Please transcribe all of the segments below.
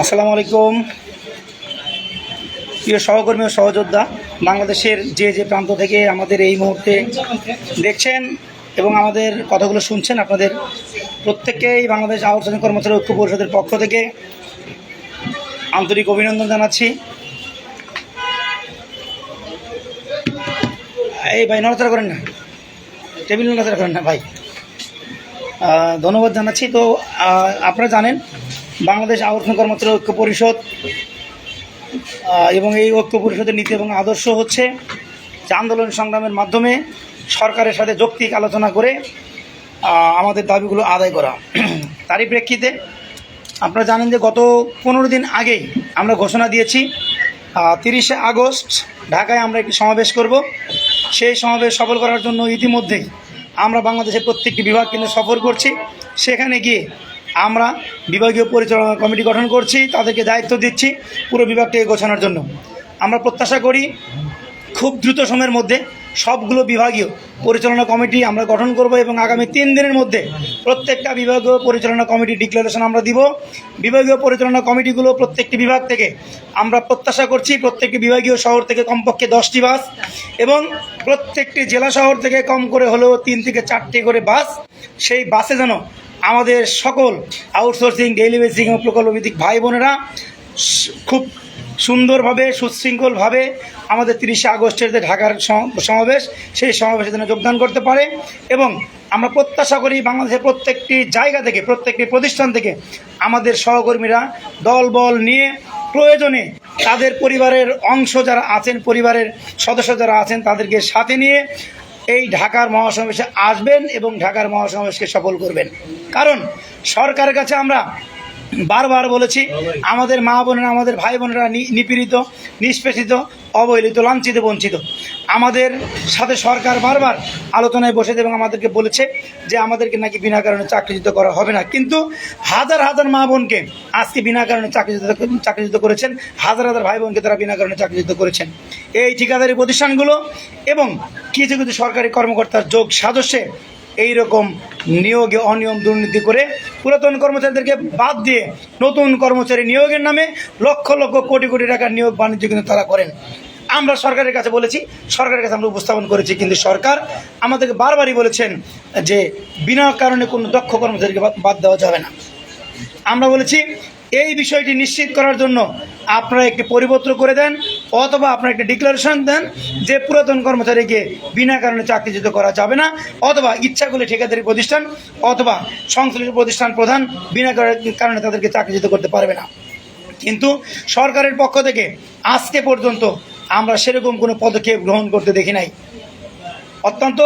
আসসালামু আলাইকুম। প্রিয় সহকর্মী ও সহযোদ্ধা, বাংলাদেশের যে যে প্রান্ত থেকে আমাদের এই মুহূর্তে দেখছেন এবং আমাদের কথাগুলো শুনছেন, আপনাদের প্রত্যেককেই বাংলাদেশ আউটসোর্সিং কর্মচারী ঐক্য পরিষদের পক্ষ থেকে আন্তরিক অভিনন্দন জানাচ্ছি। এই ভাই, নড়াচড়া করেন না। টেবিল নড়াচড়া করেন না, ভাই। ধন্যবাদ জানাচ্ছি। তো আপনারা জানেন বাংলাদেশ আবর্তন কর্মচারী ঐক্য পরিষদ এবং এই ঐক্য পরিষদের নীতি এবং আদর্শ হচ্ছে যে আন্দোলন সংগ্রামের মাধ্যমে সরকারের সাথে যৌক্তিক আলোচনা করে আমাদের দাবিগুলো আদায় করা। তারই প্রেক্ষিতে আপনারা জানেন যে গত পনেরো দিন আগেই আমরা ঘোষণা দিয়েছি তিরিশে আগস্ট ঢাকায় আমরা একটি সমাবেশ করব। সেই সমাবেশ সফল করার জন্য ইতিমধ্যেই আমরা বাংলাদেশের প্রত্যেকটি বিভাগ কেন্দ্রে সফর করছি। সেখানে গিয়ে আমরা বিভাগীয় পরিচালনা কমিটি গঠন করছি, তাদেরকে দায়িত্ব দিচ্ছি পুরো বিভাগটাকে গোছানোর জন্য। আমরা প্রত্যাশা করি খুব দ্রুত সময়ের মধ্যে সবগুলো বিভাগীয় পরিচালনা কমিটি আমরা গঠন করব এবং আগামী তিন দিনের মধ্যে প্রত্যেকটা বিভাগীয় পরিচালনা কমিটি ডিক্লারেশন আমরা দিব। বিভাগীয় পরিচালনা কমিটিগুলো প্রত্যেকটি বিভাগ থেকে আমরা প্রত্যাশা করছি প্রত্যেকটি বিভাগীয় শহর থেকে কমপক্ষে দশটি বাস এবং প্রত্যেকটি জেলা শহর থেকে কম করে হলেও তিন থেকে চারটি করে বাস। সেই বাসে যেন আমাদের সকল আউটসোর্সিং ডেইলি বেসিং এবং প্রকল্পভিত্তিক ভাই বোনেরা খুব সুন্দরভাবে, সুশৃঙ্খলভাবে আমাদের তিরিশে আগস্টের যে ঢাকার সম- সমাবেশ, সেই সমাবেশে যেন যোগদান করতে পারে এবং আমরা প্রত্যাশা করি বাংলাদেশের প্রত্যেকটি জায়গা থেকে, প্রত্যেকটি প্রতিষ্ঠান থেকে আমাদের সহকর্মীরা দল বল নিয়ে প্রয়োজনে তাদের পরিবারের অংশ যারা আছেন, পরিবারের সদস্য যারা আছেন, তাদেরকে সাথে নিয়ে এই ঢাকার মহাসমাবেশে আসবেন এবং ঢাকার মহাসমাবেশকে সফল করবেন। কারণ সরকারের কাছে আমরা বারবার বলেছি, আমাদের মা বোনেরা, আমাদের ভাই বোনেরা নিপীড়িত, নিষ্পেষিত, অবহেলিত, লাঞ্ছিত, বঞ্চিত। আমাদের সাথে সরকার বারবার আলোচনায় বসেছে এবং আমাদেরকে বলেছে যে আমাদেরকে নাকি বিনা কারণে চাকরিচ্যুত করা হবে না। কিন্তু হাজার হাজার মা বোনকে আজকে বিনা কারণে চাকরিচ্যুত চাকরিচ্যুত করেছেন। হাজার হাজার ভাই বোনকে তারা বিনা কারণে চাকরিচ্যুত করেছেন। এই ঠিকাদারি প্রতিষ্ঠানগুলো এবং কিছু কিছু সরকারি কর্মকর্তার যোগ সাদস্যে এই রকম নিয়োগে অনিয়ম দুর্নীতি করে পুরাতন কর্মচারীদেরকে বাদ দিয়ে নতুন কর্মচারী নিয়োগের নামে লক্ষ লক্ষ কোটি কোটি টাকার নিয়োগ বাণিজ্য কিন্তু তারা করেন। আমরা সরকারের কাছে বলেছি, সরকারের কাছে আমরা উপস্থাপন করেছি, কিন্তু সরকার আমাদেরকে বারবারই বলেছেন যে বিনা কারণে কোনো দক্ষ কর্মচারীকে বাদ- দেওয়া যাবে না। আমরা বলেছি, এই বিষয়টি নিশ্চিত করার জন্য আপনারা একটি পরিবর্তন করে দেন অথবা আপনার একটি ডিক্লারেশন দেন যে পুরাতন কর্মচারীকে বিনা কারণে চাকরিচ্যুত করা যাবে না, অথবা ইচ্ছা করলে ঠিকাদারি প্রতিষ্ঠান অথবা সংশ্লিষ্ট প্রতিষ্ঠান প্রধান বিনা কার- কারণে তাদেরকে চাকরিচ্যুত করতে পারবে না। কিন্তু সরকারের পক্ষ থেকে আজকে পর্যন্ত আমরা সেরকম কোনো পদক্ষেপ গ্রহণ করতে দেখি নাই। অত্যন্ত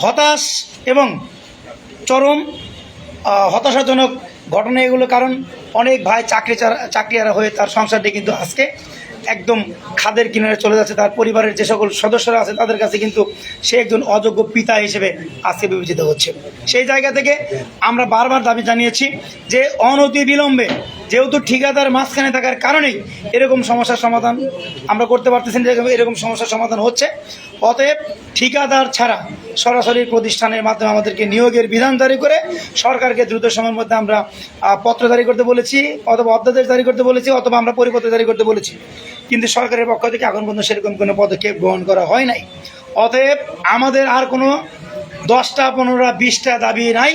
হতাশ এবং চরম হতাশাজনক ঘটনা এগুলো কারণ অনেক ভাই চাকরি চাকরিয়ারা হয়ে তার সংসারটি কিন্তু আজকে একদম খাদের কিনারে চলে যাচ্ছে, তার পরিবারের যে সকল সদস্যরা আছে তাদের কাছে কিন্তু সে একজন অযোগ্য পিতা হিসেবে আজকে বিবেচিত হচ্ছে। সেই জায়গা থেকে আমরা বারবার দাবি জানিয়েছি যে অনতি বিলম্বে যেহেতু ঠিকাদার মাঝখানে থাকার কারণেই এরকম সমস্যার সমাধান আমরা করতে পারতেছি না, এরকম সমস্যার সমাধান হচ্ছে। অতএব ঠিকাদার ছাড়া সরাসরি প্রতিষ্ঠানের মাধ্যমে আমাদেরকে নিয়োগের বিধান জারি করে সরকারকে দ্রুত সময়ের মধ্যে আমরা পত্র জারি করতে বলেছি অথবা অধ্যাদেশ জারি করতে বলেছি অথবা আমরা পরিপত্র জারি করতে বলেছি। কিন্তু সরকারের পক্ষ থেকে এখন পর্যন্ত সেরকম কোনো পদক্ষেপ গ্রহণ করা হয় নাই। অতএব আমাদের আর কোনো দশটা, পনেরোটা, বিশটা দাবি নাই।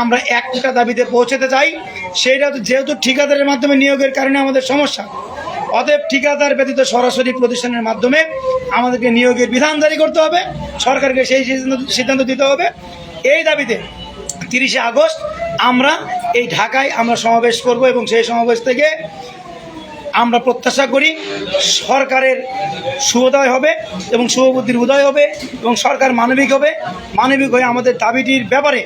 আমরা এক একটা দাবিতে পৌঁছতে চাই, সেইটা যেহেতু ঠিকাদারের মাধ্যমে নিয়োগের কারণে আমাদের সমস্যা। অতএব ঠিকাদার ব্যতীত সরাসরি প্রতিষ্ঠানের মাধ্যমে আমাদেরকে নিয়োগের বিধান জারি করতে হবে, সরকারকে সেই সিদ্ধান্ত দিতে হবে। এই দাবিতে তিরিশে আগস্ট আমরা এই ঢাকায় আমরা সমাবেশ করব এবং সেই সমাবেশ থেকে আমরা প্রত্যাশা করি সরকারের শুভোদয় হবে এবং শুভবুদ্ধির উদয় হবে এবং সরকার মানবিক হবে। মানবিক হয়ে আমাদের দাবিটির ব্যাপারে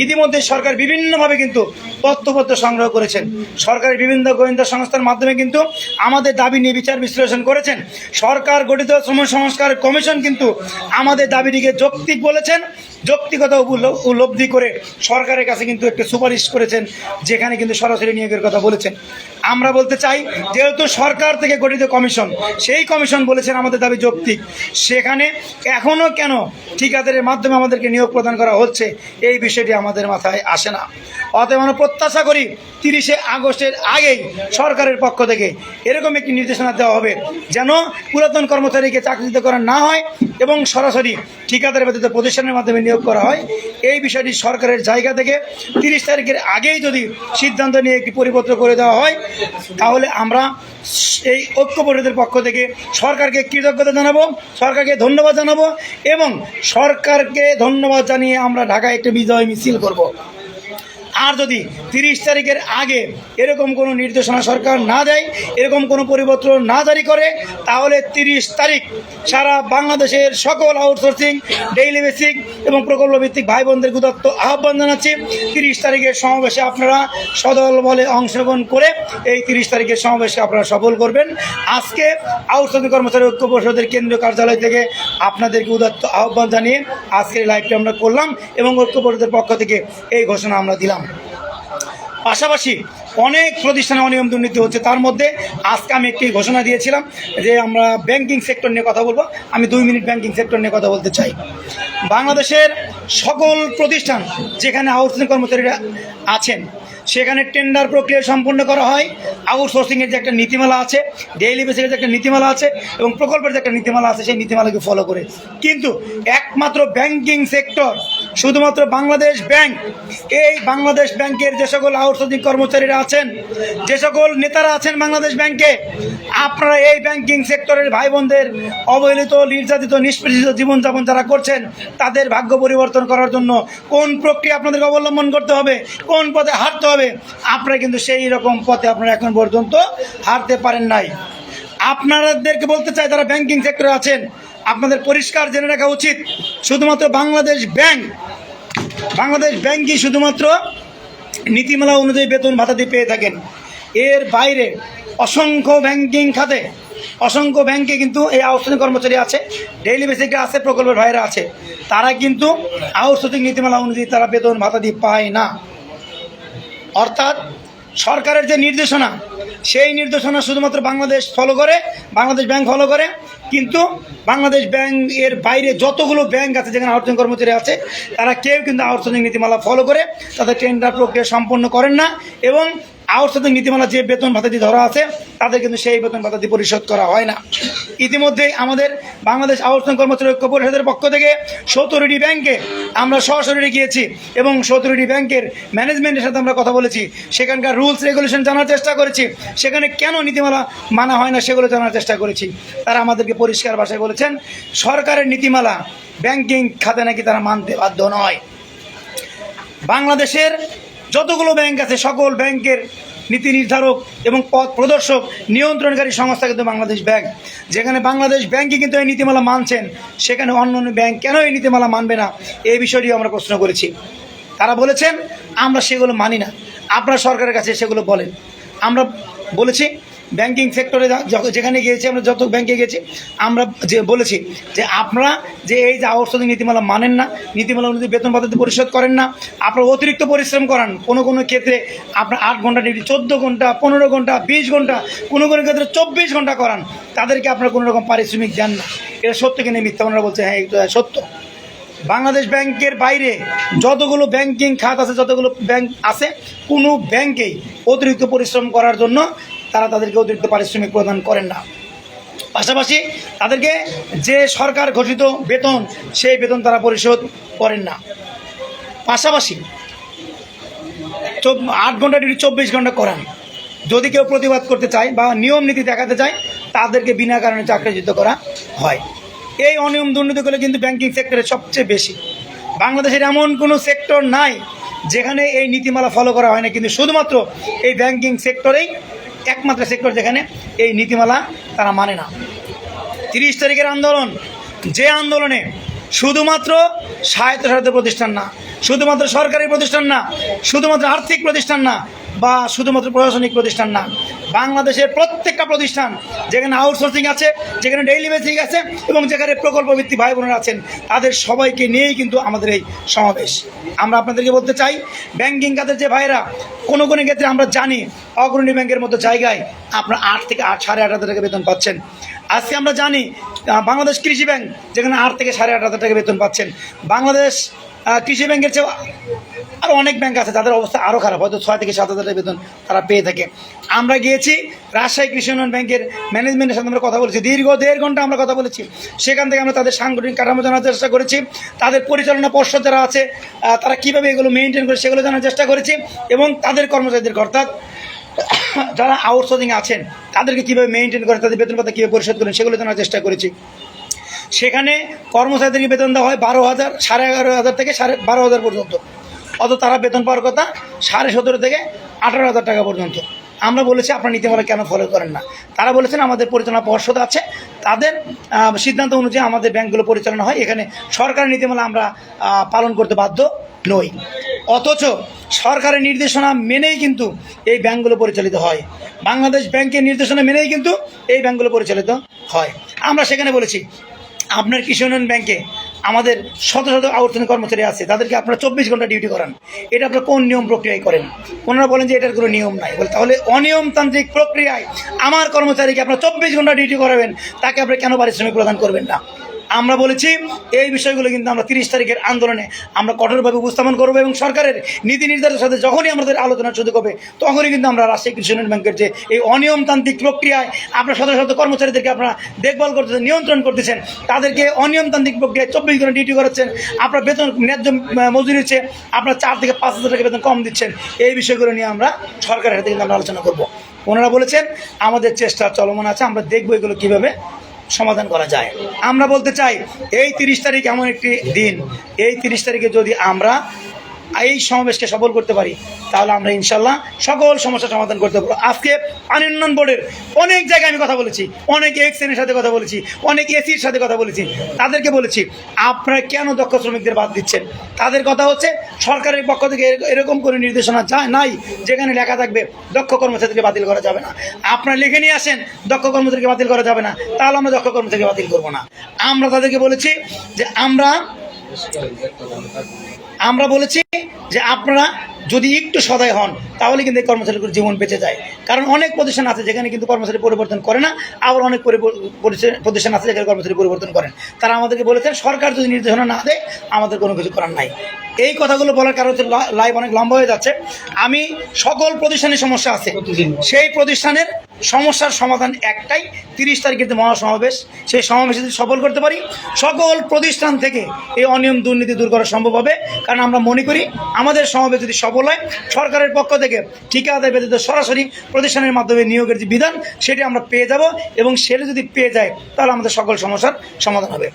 ইতিমধ্যে সরকার বিভিন্নভাবে কিন্তু তথ্যপত্র সংগ্রহ করেছেন। সরকারের বিভিন্ন গোয়েন্দা সংস্থার মাধ্যমে কিন্তু আমাদের দাবি নিয়ে বিচার বিশ্লেষণ করেছেন। সরকার গঠিত শ্রম সংস্কার কমিশন কিন্তু আমাদের দাবিটিকে যৌক্তিক বলেছেন, যৌক্তিকতা উপল- উপলব্ধি করে সরকারের কাছে কিন্তু একটি সুপারিশ করেছেন, যেখানে কিন্তু সরাসরি নিয়োগের কথা বলেছেন। আমরা বলতে চাই, যেহেতু সরকার থেকে গঠিত কমিশন, সেই কমিশন বলেছেন আমাদের দাবি যৌক্তিক। সেখানে এখনও কেন ঠিকাদারের মাধ্যমে আমাদেরকে নিয়োগ প্রদান করা হচ্ছে, এই বিষয়টি আমাদের আমাদের মাথায় আসে না। অতএব আমরা প্রত্যাশা করি তিরিশে আগস্টের আগেই সরকারের পক্ষ থেকে এরকম একটি নির্দেশনা দেওয়া হবে যেন পুরাতন কর্মচারীকে চাকরিতে করা না হয় এবং সরাসরি ঠিকাদার ব্যতীত প্রতিষ্ঠানের মাধ্যমে নিয়োগ করা হয়। এই বিষয়টি সরকারের জায়গা থেকে তিরিশ তারিখের আগেই যদি সিদ্ধান্ত নিয়ে একটি পরিপত্র করে দেওয়া হয়, তাহলে আমরা এই ঐক্য পরিষদের পক্ষ থেকে সরকারকে কৃতজ্ঞতা জানাব, সরকারকে ধন্যবাদ জানাব এবং সরকারকে ধন্যবাদ জানিয়ে আমরা ঢাকায় একটি বিজয় মিছিল করব। আর যদি তিরিশ তারিখের আগে এরকম কোনো নির্দেশনা সরকার না দেয়, এরকম কোনো পরিপত্র না জারি করে, তাহলে তিরিশ তারিখ সারা বাংলাদেশের সকল আউটসোর্সিং ডেইলি বেসিক এবং প্রকল্প ভিত্তিক ভাই বোনদের উদাত্ত আহ্বান জানাচ্ছি। তিরিশ তারিখের সমাবেশে আপনারা সদল বলে অংশগ্রহণ করে এই তিরিশ তারিখের সমাবেশকে আপনারা সফল করবেন। আজকে আউটসোর্সিং কর্মচারী ঐক্য পরিষদের কেন্দ্রীয় কার্যালয় থেকে আপনাদেরকে উদাত্ত আহ্বান জানিয়ে আজকের লাইভটি আমরা করলাম এবং ঐক্য পরিষদের পক্ষ থেকে এই ঘোষণা আমরা দিলাম। পাশাপাশি অনেক প্রতিষ্ঠানে অনিয়ম দুর্নীতি হচ্ছে। তার মধ্যে আজকে আমি একটি ঘোষণা দিয়েছিলাম যে আমরা ব্যাংকিং সেক্টর নিয়ে কথা বলব। আমি দুই মিনিট ব্যাংকিং সেক্টর নিয়ে কথা বলতে চাই। বাংলাদেশের সকল প্রতিষ্ঠান যেখানে আউটসোর্সিং কর্মচারীরা আছেন সেখানে টেন্ডার প্রক্রিয়া সম্পন্ন করা হয়। আউটসোর্সিংয়ের যে একটা নীতিমালা আছে ডেইলি বেসিসের যে একটা নীতিমালা আছে এবং প্রকল্পের যে একটা নীতিমালা আছে, সেই নীতিমালাকে ফলো করে। কিন্তু একমাত্র ব্যাংকিং সেক্টর শুধুমাত্র বাংলাদেশ ব্যাংক এই বাংলাদেশ ব্যাংকের যে সকল আউটসোর্সিং কর্মচারীরা আছেন, যে সকল নেতারা আছেন বাংলাদেশ ব্যাংকে আপনারা এই ব্যাংকিং সেক্টরের ভাই বোনদের অবহেলিত, নির্যাতিত, নিষ্পেষিত জীবনযাপন যারা করছেন, তাদের ভাগ্য পরিবর্তন করার জন্য কোন প্রক্রিয়া আপনাদেরকে অবলম্বন করতে হবে, কোন পথে হাঁটতে হবে আপনারা কিন্তু সেই রকম পথে আপনারা এখন পর্যন্ত হারতে পারেন নাই। আপনাদেরকে বলতে চাই, যারা ব্যাংকিং সেক্টরে আছেন, আপনাদের পরিষ্কার জেনে রাখা উচিত, শুধুমাত্র বাংলাদেশ ব্যাংক বাংলাদেশ ব্যাংকই শুধুমাত্র নীতিমালা অনুযায়ী বেতন ভাতাদি পেয়ে থাকেন। এর বাইরে অসংখ্য ব্যাংকিং খাতে, অসংখ্য ব্যাংকে কিন্তু এই আউটসোর্সিং কর্মচারী আছে ডেইলি বেসিকে আছে, প্রকল্পের ভাইরা আছে। তারা কিন্তু আউটসোর্সিং নীতিমালা অনুযায়ী তারা বেতন ভাতা দিয়ে পায় না। অর্থাৎ সরকারের যে নির্দেশনা, সেই নির্দেশনা শুধুমাত্র বাংলাদেশ ফলো করে, বাংলাদেশ ব্যাংক ফলো করে, কিন্তু বাংলাদেশ ব্যাংক এর বাইরে যতগুলো ব্যাংক আছে যেখানে আউটসোর্সিং কর্মচারী আছে, তারা কেউ কিন্তু আউটসোর্সিং নীতিমালা ফলো করে, তাদের টেন্ডার প্রক্রিয়া সম্পন্ন করেন না এবং আউটসোর্সিং নীতিমালা যে বেতন ভাতাটি ধরা আছে, তাদের কিন্তু সেই বেতন ভাতাটি পরিশোধ করা হয় না। ইতিমধ্যেই আমাদের বাংলাদেশ আউটসোর্সিং কর্মচারী ঐক্য পরিষদের পক্ষ থেকে সতেরোটি ব্যাংকে আমরা সরাসরি গিয়েছি এবং সতেরোটি ব্যাংকের ম্যানেজমেন্টের সাথে আমরা কথা বলেছি। সেখানকার রুলস রেগুলেশন জানার চেষ্টা করেছি। সেখানে কেন নীতিমালা মানা হয় না সেগুলো জানার চেষ্টা করেছি। তারা আমাদেরকে পরিষ্কার ভাষায় বলেছেন, সরকারের নীতিমালা ব্যাংকিং খাতে নাকি তারা মানতে বাধ্য নয়। বাংলাদেশের যতগুলো ব্যাংক আছে, সকল ব্যাংকের নীতি নির্ধারক এবং পথ প্রদর্শক, নিয়ন্ত্রণকারী সংস্থা কিন্তু বাংলাদেশ ব্যাংক। যেখানে বাংলাদেশ ব্যাংকই কিন্তু এই নীতিমালা মানছেন, সেখানে অন্য অন্য ব্যাংক কেন এই নীতিমালা মানবে না? এই বিষয়টিও আমরা প্রশ্ন করেছি। তারা বলেছেন, আমরা সেগুলো মানি না। আপনারা সরকারের কাছে সেগুলো বলেন। আমরা বলেছি ব্যাংকিং সেক্টরে যেখানে গিয়েছি, আমরা যত ব্যাংকে গেছি আমরা যে বলেছি যে আপনারা যে এই যে আউটসোর্সিং নীতিমালা মানেন না, নীতিমালা অনুযায়ী বেতন পদ্ধতি পরিশোধ করেন না, আপনারা অতিরিক্ত পরিশ্রম করান। কোনো কোনো ক্ষেত্রে আপনার আট ঘণ্টা ডিউটি, চোদ্দ ঘণ্টা, পনেরো ঘণ্টা, বিশ ঘণ্টা, কোনো কোনো ক্ষেত্রে চব্বিশ ঘণ্টা করান। তাদেরকে আপনারা কোনো রকম পারিশ্রমিক দেন না। এটা সত্য কিনা মিথ্যা? ওনারা বলছে হ্যাঁ সত্য। বাংলাদেশ ব্যাংকের বাইরে যতগুলো ব্যাংকিং খাত আছে, যতগুলো ব্যাংক আছে, কোনো ব্যাংকেই অতিরিক্ত পরিশ্রম করার জন্য তারা তাদেরকে অতিরিক্ত পারিশ্রমিক প্রদান করেন না। পাশাপাশি তাদেরকে যে সরকার ঘোষিত বেতন, সেই বেতন তারা পরিশোধ করেন না। পাশাপাশি আট ঘণ্টা ডিউটি চব্বিশ ঘণ্টা করান। যদি কেউ প্রতিবাদ করতে চায় বা নিয়ম নীতি দেখাতে চায়, তাদেরকে বিনা কারণে চাকরিচ্যুত করা হয়। এই অনিয়ম দুর্নীতি দুর্নীতিগুলো কিন্তু ব্যাংকিং সেক্টরে সবচেয়ে বেশি। বাংলাদেশের এমন কোনো সেক্টর নাই যেখানে এই নীতিমালা ফলো করা হয় না। কিন্তু শুধুমাত্র এই ব্যাংকিং সেক্টরেই একমাত্র সেক্টর যেখানে এই নীতিমালা তারা মানে না। তিরিশ তারিখের আন্দোলন, যে আন্দোলনে শুধুমাত্র স্বায়ত্তশাসিত প্রতিষ্ঠান না, শুধুমাত্র সরকারি প্রতিষ্ঠান না, শুধুমাত্র আর্থিক প্রতিষ্ঠান না বা শুধুমাত্র প্রশাসনিক প্রতিষ্ঠান না, বাংলাদেশের প্রত্যেকটা প্রতিষ্ঠান, যেখানে আউটসোর্সিং আছে, যেখানে ডেইলি বেসিক আছে এবং যেখানে প্রকল্প ভিত্তিক ভাই বোনেরা আছেন, তাদের সবাইকে নিয়েই কিন্তু আমাদের এই সমাবেশ। আমরা আপনাদেরকে বলতে চাই ব্যাংকিং খাতের যে ভাইরা কোনো কোনো ক্ষেত্রে আমরা জানি অগ্রণী ব্যাংকের মতো জায়গায় আপনার আট থেকে আট, সাড়ে আট হাজার টাকা বেতন পাচ্ছেন। আজকে আমরা জানি বাংলাদেশ কৃষি ব্যাংক যেখানে আট থেকে সাড়ে আট হাজার টাকা বেতন পাচ্ছেন। বাংলাদেশ কৃষি ব্যাংকের চেয়ে আর অনেক ব্যাংক আছে তাদের অবস্থা আরও খারাপ, হয়তো ছয় থেকে সাত হাজার বেতন তারা পেয়ে থাকে। আমরা গিয়েছি রাজশাহী কৃষি উন্নয়ন ব্যাংকের ম্যানেজমেন্টের সাথে আমরা কথা বলেছি। দীর্ঘ দেড় ঘণ্টা আমরা কথা বলেছি। সেখান থেকে আমরা তাদের সাংগঠনিক কাঠামো জানার চেষ্টা করেছি। তাদের পরিচালনা পর্ষদ যারা আছে তারা কীভাবে এগুলো মেনটেন করে সেগুলো জানার চেষ্টা করেছি এবং তাদের কর্মচারীদের অর্থাৎ যারা আউটসোর্সিং আছেন, তাদেরকে কীভাবে মেনটেন করে, তাদের বেতন পাতা কীভাবে পরিশোধ করেন সেগুলো জানার চেষ্টা করেছি। সেখানে কর্মচারীদেরকে বেতন দেওয়া হয় বারো হাজার, সাড়ে এগারো হাজার থেকে সাড়ে বারো হাজার পর্যন্ত। অত তারা বেতন পাওয়ার কথা সাড়ে সতেরো থেকে আঠারো হাজার টাকা পর্যন্ত। আমরা বলেছি আপনার নীতিমালা কেন ফলো করেন না। তারা বলেছেন আমাদের পরিচালনা পর্ষদ আছে। তাদের সিদ্ধান্ত অনুযায়ী আমাদের ব্যাংকগুলো পরিচালনা হয়। এখানে সরকারের নীতিমালা আমরা পালন করতে বাধ্য নই। অথচ সরকারের নির্দেশনা মেনেই কিন্তু এই ব্যাংকগুলো পরিচালিত হয়। বাংলাদেশ ব্যাংকের নির্দেশনা মেনেই কিন্তু এই ব্যাংকগুলো পরিচালিত হয়। আমরা সেখানে বলেছি, আপনার কৃষি উন্নয়ন ব্যাংকে আমাদের শত শত আউটসোর্সিং কর্মচারী আছে, তাদেরকে আপনারা চব্বিশ ঘণ্টা ডিউটি করান। এটা আপনারা কোন নিয়ম প্রক্রিয়ায় করেন? ওনারা বলেন যে এটার কোনো নিয়ম নাই। বলে, তাহলে অনিয়মতান্ত্রিক প্রক্রিয়ায় আমার কর্মচারীকে আপনারা চব্বিশ ঘণ্টা ডিউটি করাবেন, তাকে আপনারা কেন পারিশ্রমিক প্রদান করবেন না? আমরা বলেছি, এই বিষয়গুলো কিন্তু আমরা তিরিশ তারিখের আন্দোলনে আমরা কঠোরভাবে উপস্থাপন করব এবং সরকারের নীতি নির্ধারণের সাথে যখনই আমাদের আলোচনা সুযোগ হবে, তখনই কিন্তু আমরা রাজশাহী কৃষি ব্যাংকের যে এই অনিয়মতান্ত্রিক প্রক্রিয়ায় আপনার শত শত কর্মচারীদেরকে আপনারা দেখভাল করতেছেন, নিয়ন্ত্রণ করতেছেন, তাদেরকে অনিয়মতান্ত্রিক প্রক্রিয়ায় চব্বিশ ঘণ্টা ডিউটি করাচ্ছেন, আপনার বেতন ন্যায্য মজুরি হচ্ছে আপনার চার থেকে পাঁচ হাজার টাকা বেতন কম দিচ্ছেন, এই বিষয়গুলো নিয়ে আমরা সরকারের সাথে কিন্তু আমরা আলোচনা করব। ওনারা বলেছেন, আমাদের চেষ্টা চলমান আছে, আমরা দেখব এগুলো কীভাবে সমাধান করা যায়। আমরা বলতে চাই, এই তিরিশ তারিখ এমন একটি দিন। এই তিরিশ তারিখে যদি আমরা এই সমাবেশকে সফল করতে পারি, তাহলে আমরা ইনশাল্লাহ সকল সমস্যার সমাধান করতে পারব। আজকে পানি বোর্ডের অনেক জায়গায় আমি কথা বলেছি, অনেক এক্সেনের সাথে কথা বলেছি, অনেক এসির সাথে কথা বলেছি। তাদেরকে বলেছি, আপনারা কেন দক্ষ শ্রমিকদের বাদ দিচ্ছেন? তাদের কথা হচ্ছে, সরকারের পক্ষ থেকে এর- এরকম কোনো নির্দেশনা যায় নাই, যেখানে লেখা থাকবে, দক্ষ কর্মচারীকে বাতিল করা যাবে না। আপনারা লিখে নিয়ে আসেন, দক্ষ কর্মচারীকে বাতিল করা যাবে না, তাহলে আমরা দক্ষ কর্মচারীকে বাতিল করব না। আমরা তাদেরকে বলেছি যে, আমরা আমরা বলেছি যে আপনারা যদি একটু সদয় হন তাহলে কিন্তু এই কর্মচারীগুলোর জীবন বেঁচে যায়। কারণ অনেক প্রতিষ্ঠান আছে যেখানে কিন্তু কর্মচারী পরিবর্তন করে না আবার অনেক প্রতিষ্ঠান আছে যেখানে কর্মচারী পরিবর্তন করেন। তারা আমাদেরকে বলেছেন সরকার যদি নির্দেশনা না দেয় আমাদের কোনো কিছু করার নাই। এই কথাগুলো বলার কারণ হচ্ছে লাইভ অনেক লম্বা হয়ে যাচ্ছে। আমি সকল প্রতিষ্ঠানের সমস্যা আছে। সেই প্রতিষ্ঠানের সমস্যার সমাধান একটাই, তিরিশ তারিখের যে মহাসমাবেশ, সেই সমাবেশে যদি সফল করতে পারি, সকল প্রতিষ্ঠান থেকে এই অনিয়ম দুর্নীতি দূর করা সম্ভব হবে। কারণ আমরা মনে করি, আমাদের সমাবেশ যদি সফল হয়, সরকারের পক্ষ থেকে ঠিকা আদায় ব্যতীত সরাসরি প্রতিষ্ঠানের মাধ্যমে নিয়োগের যে বিধান, সেটি আমরা পেয়ে যাব এবং সেটা যদি পেয়ে যায়, তাহলে আমাদের সকল সমস্যার সমাধান হবে।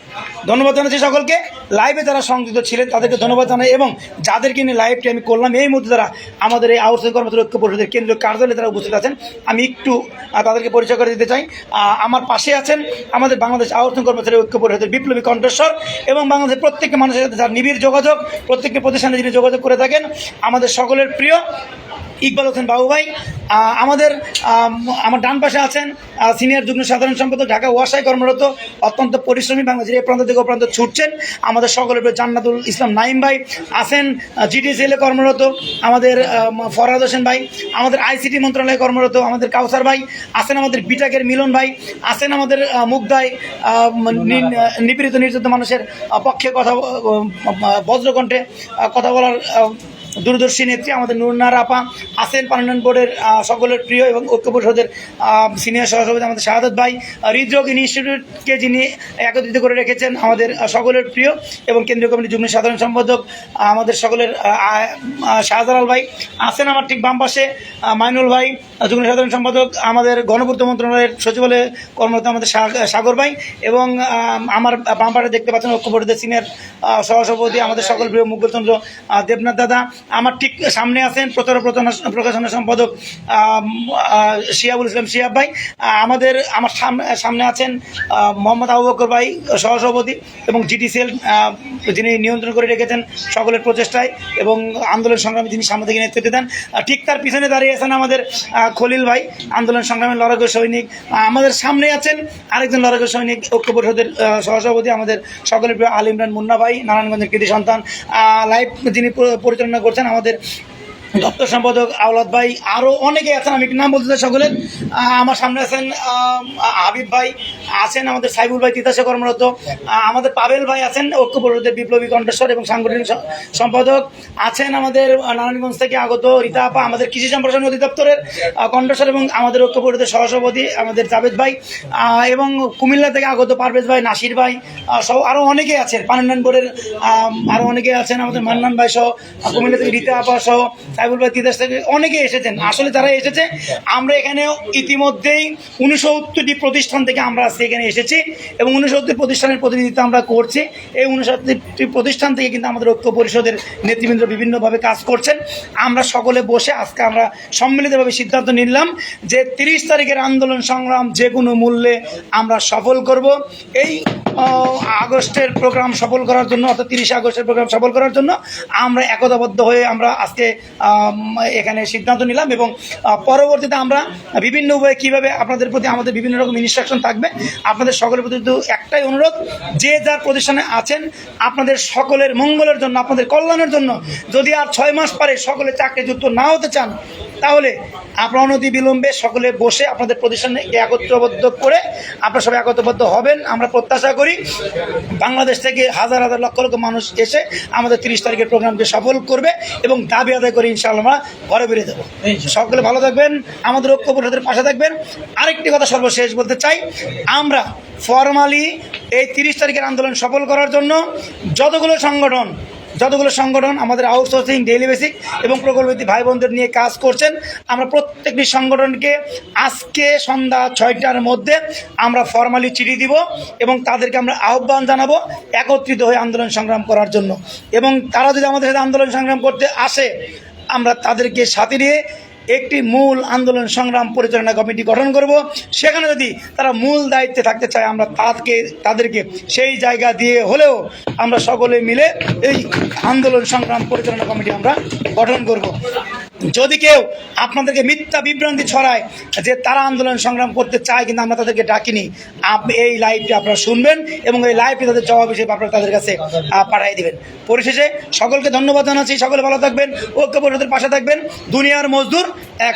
ধন্যবাদ জানাচ্ছি সকলকে। লাইভে যারা সংযুক্ত ছিলেন, তাদেরকে ধন্যবাদ জানাই এবং যাদেরকে নিয়ে লাইভটি আমি করলাম, এই মুহূর্তে তারা আমাদের এই আউটসোর্সিং কর্মচারী ঐক্য পরিষদের কেন্দ্রীয় কার্যালয়ে তারা উপস্থিত আছেন, আমি একটু তাদেরকে পরিচয় করে দিতে চাই। আমার পাশে আছেন আমাদের বাংলাদেশ আবর্তন কর্মচারী ঐক্য পরিষদের বিপ্লবী কণ্ঠস্বর এবং বাংলাদেশের প্রত্যেকটি মানুষের সাথে যার নিবিড় যোগাযোগ প্রত্যেকটি প্রতিষ্ঠানে যিনি যোগাযোগ করে থাকেন, আমাদের সকলের প্রিয় ইকবাল হোসেন বাবু ভাই আমাদের আমার ডান পাশে আছেন সিনিয়র যুগ্ম সাধারণ সম্পাদক ঢাকা ওয়াসায় কর্মরত অত্যন্ত পরিশ্রমী বাংলাদেশের এই প্রান্ত থেকে ও প্রান্ত ছুটছেন। আমাদের সকলের জান্নাতুল ইসলাম নাইম ভাই আছেন জিডিসিএলে কর্মরত আমাদের আম, ফরহাদ হোসেন ভাই আমাদের আইসিটি মন্ত্রণালয়ে কর্মরত আমাদের কাউসার ভাই আছেন আমাদের বিটাকের মিলন ভাই আছেন আমাদের মুগ্ধায় নিপীড়িত নির্যাতিত মানুষের পক্ষে কথা বজ্রকণ্ঠে কথা বলার দূরদর্শী নেত্রী আমাদের নুরনার আপা আছেন পার্লামেন্ট বোর্ডের সকলের প্রিয় এবং ঐক্য পরিষদের সিনিয়র সহসভাপতি আমাদের শাহাদত ভাই হৃদরোগ ইনস্টিটিউটকে যিনি একত্রিত করে রেখেছেন আমাদের সকলের প্রিয় এবং কেন্দ্রীয় কমিটির যুগ্ম সাধারণ সম্পাদক আমাদের সকলের শাহজালাল ভাই আছেন আমার ঠিক বাম পাশে মাইনুল ভাই যুগ্ম সাধারণ সম্পাদক, আমাদের গণপূর্ত মন্ত্রণালয়ের সচিবালয়ে কর্মরত আমাদের সাগর ভাই এবং আমার বাম পাশে দেখতে পাচ্ছেন ঐক্য পরিষদের সিনিয়র সহসভাপতি আমাদের সকল প্রিয় মুগ্ধচন্দ্র দেবনাথ দাদা আমার ঠিক সামনে আছেন প্রচার প্রকাশনা সম্পাদক শিয়াবুল ইসলাম শিয়াব ভাই। আমাদের, আমার সামনে আছেন মোহাম্মদ আবু বকর ভাই, সহসভাপতি এবং জিডিসিএল যিনি নিয়ন্ত্রণ করে রেখেছেন সকলের প্রচেষ্টায় এবং আন্দোলন সংগ্রামে যিনি সামনে থেকে নেতৃত্ব দেন। ঠিক তার পিছনে দাঁড়িয়ে আছেন আমাদের খলিল ভাই, আন্দোলন সংগ্রামের লড়াকু সৈনিক। আমাদের সামনে আছেন আরেকজন লড়াকু সৈনিক, ঐক্য পরিষদের সহসভাপতি আমাদের সকলের প্রিয় আল ইমরান মুন্না ভাই, নারায়ণগঞ্জের কৃতি সন্তান। লাইভ যিনি পরিচালনা করছেন আমাদের দপ্তর সম্পাদক আওলাদ ভাই আরও অনেকে আছেন, আমি নাম বলতে চাই সকলের। আমার সামনে আছেন হাবিব ভাই, আছেন আমাদের সাইবুল ভাই, তিতাসে কর্মরত। আমাদের পাবেল ভাই আছেন ঐক্য পরিষদের বিপ্লবী কণ্ঠস্বর এবং সাংগঠনিক সম্পাদক। আছেন আমাদের নারায়ণগঞ্জ থেকে আগত রীতা আপা, আমাদের কৃষি সম্প্রসারণ অধিদপ্তরের কণ্ঠস্বর এবং আমাদের ঐক্য পরিষদের সহসভাপতি, আমাদের জাভেদ ভাই। এবং কুমিল্লা থেকে আগত পারভেজ ভাই, নাসির ভাই সহ আরও অনেকে আছেন পানান্নান বোর্ডের আরও অনেকে আছেন আমাদের মান্নান ভাই সহ, কুমিল্লা থেকে রীতা আপা সহ সাইবুল ভাই তিতাস থেকে অনেকে এসেছেন। আসলে যারা এসেছে আমরা এখানে ইতিমধ্যেই উনসত্তরটি প্রতিষ্ঠান থেকে আমরা আজকে এখানে এসেছি এবং উনসত্তর প্রতিষ্ঠানের প্রতিনিধিত্ব আমরা করছি। এই উনসত্তরটি প্রতিষ্ঠান থেকে কিন্তু আমাদের ঐক্য পরিষদের নেতৃবৃন্দ বিভিন্নভাবে কাজ করছেন। আমরা সকলে বসে আজকে আমরা সম্মিলিতভাবে সিদ্ধান্ত নিলাম যে তিরিশ তারিখের আন্দোলন সংগ্রাম যে কোনো মূল্যে আমরা সফল করব। এই আগস্টের প্রোগ্রাম সফল করার জন্য, অর্থাৎ তিরিশে আগস্টের প্রোগ্রাম সফল করার জন্য আমরা একতাবদ্ধ হয়ে আমরা আজকে এখানে সিদ্ধান্ত নিলাম এবং পরবর্তীতে আমরা বিভিন্ন উপায়ে কীভাবে আপনাদের প্রতি আমাদের বিভিন্ন রকম ইনস্ট্রাকশন থাকবে, আপনাদের সকলের প্রতি একটাই অনুরোধ, যে যার প্রতিষ্ঠানে আছেন, আপনাদের সকলের মঙ্গলের জন্য, আপনাদের কল্যাণের জন্য, যদি আর ছয় মাস পরে সকলে চাকরিযুক্ত না হতে চান, তাহলে আপনারা অনতি বিলম্বে সকলে বসে আপনাদের প্রতিষ্ঠানে একত্রবদ্ধ করে, আপনারা সবাই একত্রবদ্ধ হবেন, আমরা প্রত্যাশা করি বাংলাদেশ থেকে হাজার হাজার লক্ষ লক্ষ মানুষ এসে আমাদের তিরিশ তারিখের প্রোগ্রামকে সফল করবে এবং দাবি আদায় করে ইনশাআল্লাহ আমরা ঘরে বেরিয়ে দেবো। সকলে ভালো থাকবেন আমাদের ঐক্য পরিষদের পাশে থাকবেন। আরেকটি কথা সর্বশেষ বলতে চাই আমরা ফর্মালি এই তিরিশ তারিখের আন্দোলন সফল করার জন্য যতগুলো সংগঠন যতগুলো সংগঠন আমাদের আউটসোর্সিং ডেইলি বেসিক এবং প্রকল্পিত ভাই বোনদের নিয়ে কাজ করছেন, আমরা প্রত্যেকটি সংগঠনকে আজকে সন্ধ্যা ছয়টার মধ্যে আমরা ফর্মালি চিঠি দিব এবং তাদেরকে আমরা আহ্বান জানাব একত্রিত হয়ে আন্দোলন সংগ্রাম করার জন্য। এবং তারা যদি আমাদের সাথে আন্দোলন সংগ্রাম করতে আসে, আমরা তাদেরকে সাথে নিয়ে একটি মূল আন্দোলন সংগ্রাম পরিচালনা কমিটি গঠন করব। সেখানে যদি তারা মূল দায়িত্বে থাকতে চায়, আমরা তাদেরকে তাদেরকে সেই জায়গা দিয়ে হলেও আমরা সকলে মিলে এই আন্দোলন সংগ্রাম পরিচালনা কমিটি আমরা গঠন করব। যদি কেউ আপনাদেরকে মিথ্যা বিভ্রান্তি ছড়ায় যে তারা আন্দোলন সংগ্রাম করতে চায় কিন্তু আমরা তাদেরকে ডাকিনি এই লাইভটি আপনারা শুনবেন এবং এই লাইভটি তাদের জবাব হিসেবে আপনারা তাদের কাছে পাঠিয়ে দিবেন। পরিশেষে সকলকে ধন্যবাদ জানাচ্ছি। সকলে ভালো থাকবেন ঐক্য পরিষদের পাশে থাকবেন। দুনিয়ার মজদুর এক।